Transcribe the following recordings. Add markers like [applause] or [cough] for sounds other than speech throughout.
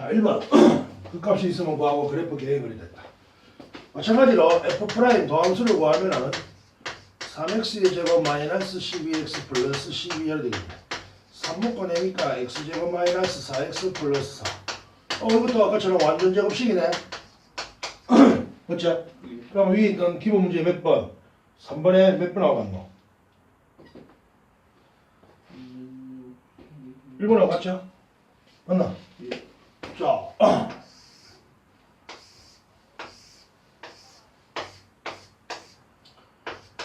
자 1번 [clears throat] 그 값이 있으면 구하고 그래프 계획을 됐다 마찬가지로 f 프라임 도함수를 구하면은 3x의 제곱 마이너스 12x 플러스 12를 되겠네 3묶고 내니까 x제곱 마이너스 4x 플러스 4 어, 이것도 아까처럼 완전 제곱식이네 [clears throat] 그렇죠? 그럼 위에 있던 기본 문제 몇 번? 3번에 몇 번 나왔노? 1번하고 같죠? 맞나? 자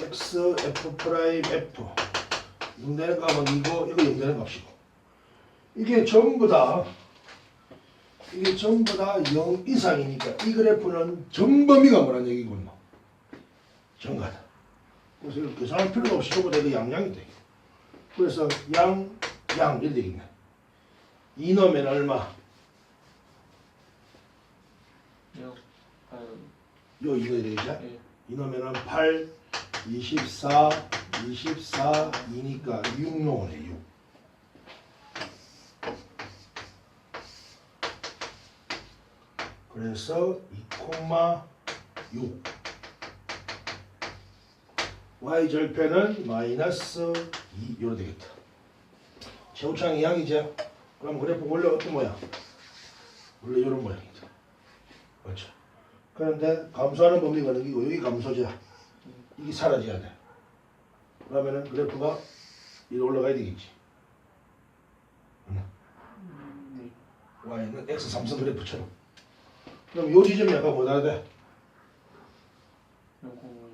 x f 프라임 f. 0되는 값은 이거 이거 0되는 값이고 이게 전부 다 이게 전부 다 0 이상이니까 이 그래프는 전범위가 뭐란 얘기군요. 정가다. 그래서 이렇게 계산할 필요가 없이 전부 다 이거 양양이 돼. 그래서 양, 양 이렇게 되겠네. 2 넣으면 얼마? 영, 아, 요 이거 되겠죠? 예. 2 넣으면 8, 24, 24, 2니까 6 나오네 6 그래서 2,6 y 절편은 마이너스 2 이렇게 되겠다 최우창 이항이죠 그럼 그래프 원래 어떤 모양? 원래 이런 모양이다 그렇죠 그런데 감소하는 범위가 여기고 여기 감소죠 이게 사라져야 돼 그러면은 그래프가 이리 올라가야 되겠지 네. y는 x 삼성 그래프처럼 그럼 요 지점이 아까 뭐다 돼?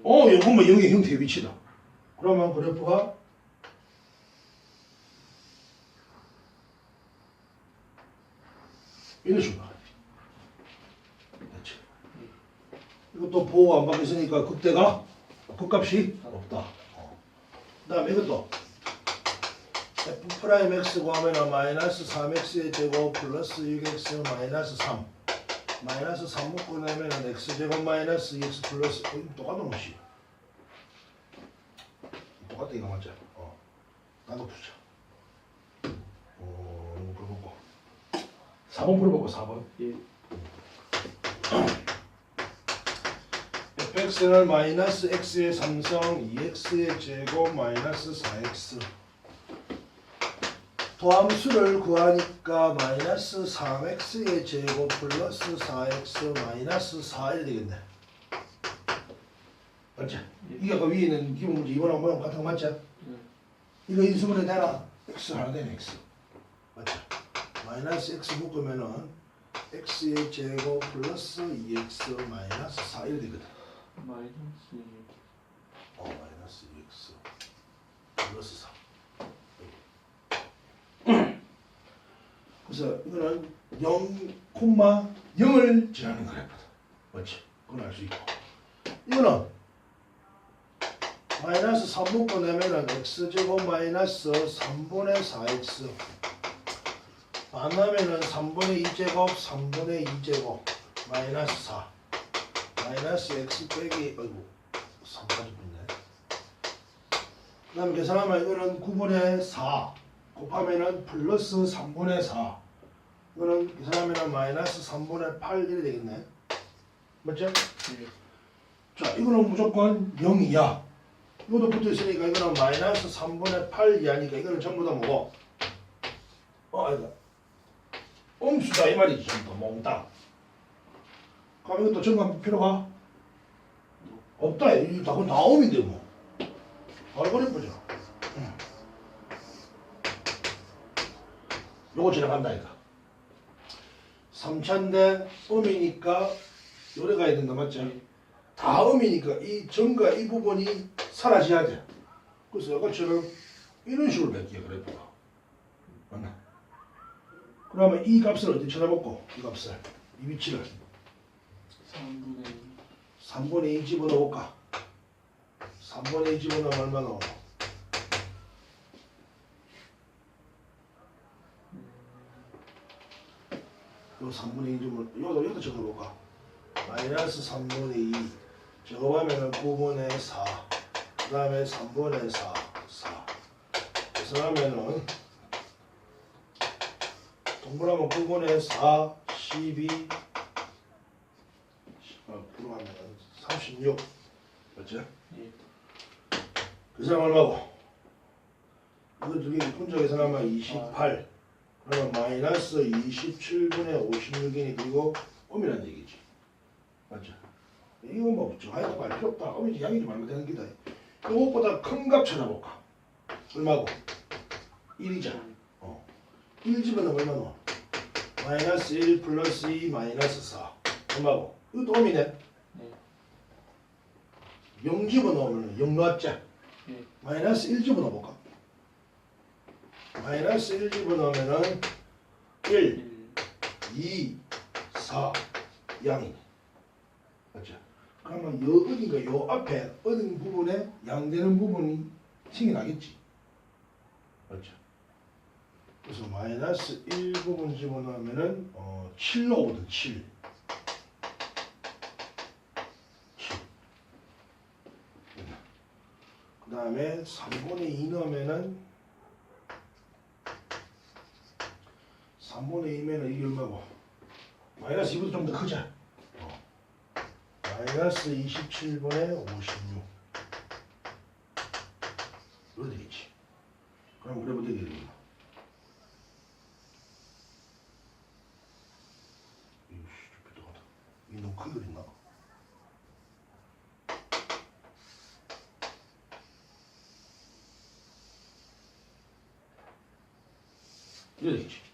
어, 요거만 영의 형태의 위치다. 그러면 그래프가 이런 식으로 가야 돼. 그렇지. 이것도 보호 안 받겠으니까 극대가 극값이 없다. 어. 그다음에 이것도 f 프라임 x 구하면 마이너스 3x의 제곱 플러스 6x 마이너스 3 마이너스 3 묶고 내면 x 제곱 마이너스 2x 플러스 어, 똑같은 것이 똑같다 이거 맞죠? 어. 나도 붙여 어, 이거 풀어보고 4번 풀어보고 4번 예. [clears throat] fx는 마이너스 x의 삼성 2x의 제곱 마이너스 4x 도함수를 구하니까 마이너스 3x의 제곱 플러스 4x 마이너스 4이 되겠네 맞지? 이게 아까 위에 있는 기본 문제 이거랑 모양 같은 거 맞지? 네. 이거 인수분해 되나? x 하나 되네 x 맞죠? 마이너스 x 묶으면은 x의 제곱 플러스 2x 마이너스 4 이렇게 되거든 마이너스 어 마이너스 2x 플러스 4 그래서 이거는 0, 콤마 0을 지나는 그래프다. 맞지? 그건 알 수 있고. 이거는 마이너스 3 묶고 내면은 x제곱 마이너스 3분의 4x 만나면은 3분의 2제곱 3분의 2제곱 마이너스 4 마이너스 x 빼기 아이고 3까지 붙네. 그 다음에 계산하면 이거는 9분의 4 곱하면은 플러스 3분의 4 이거는 계산하면은 마이너스 3분의 8 이렇게 되겠네. 맞죠? 예. 자 이거는 무조건 0이야. 이것도 붙어있으니까 이거는 마이너스 3분의 8 이하니까 이거는 전부 다 뭐고? 어 아니다 음수다 이 말이지. 전부 몽땅 그럼 이것도 정답 필요가 없다 그건 다 음인데 뭐 바로 그래보자 요거 지나간다 이거 3차인데 음이니까 요래 가야 된다 맞지? 다 음이니까 이 전과 이 부분이 사라져야 돼. 그래서 아까처럼 이런 식으로 바뀌어 그래프가. 맞나? 그러면 이 값을 어디 찾아먹고 이 값을 이 위치를 3분의 2 3분의 2 집어넣을까? 3분의 2 집어넣으면 얼마 나오노? 요 3분의 2 집어 요도 요도 적어볼까? 마이너스 3분의 2 적어보면 9분의 4 그 다음에 3분의 4 4 그래서 하면은 통분하면 그거네 4, 12 어, 불하면 36 맞지? 예. 그 사람 얼마고? 이거 두개 혼자 계산하면 28 그러면 마이너스 27분의 56이니 그리고 엄이라는 얘기지 맞죠? 이거 뭐 하여튼 말 필요 없다 엄이지 양이지 말면 되는 기다 이것보다 큰 값 찾아볼까? 얼마고? 1이잖아 어. 1 집어넣으면 얼마노? 마이너스 1 플러스 2 마이너스 4 얼마고? 이것도 엄이네 네. 0 집어넣으면 0 넣었지? 예. 마이너스 1 집어넣어볼까? 마이너스 1 집어넣으면은 1, 1. 2, 4 양이네. 맞죠? 그러면 요 어딘가 요 앞에 어딘 부분에 양되는 부분이 생겨나겠지. 맞죠? 그래서 마이너스 1 부분 집어넣으면은 어, 7로 오거든 7. 7. 다음에 3분의 2 넣으면은 3분의 2면은 이게 얼마고? 마이너스 2보다 좀 더 크자. 어. 마이너스 27분의 56. 이거 되겠지. 그럼 그래보다 되겠구나. 이거 씨, 삐뚤어다. 이게 너무 크게 그렸나? 이거 되겠지.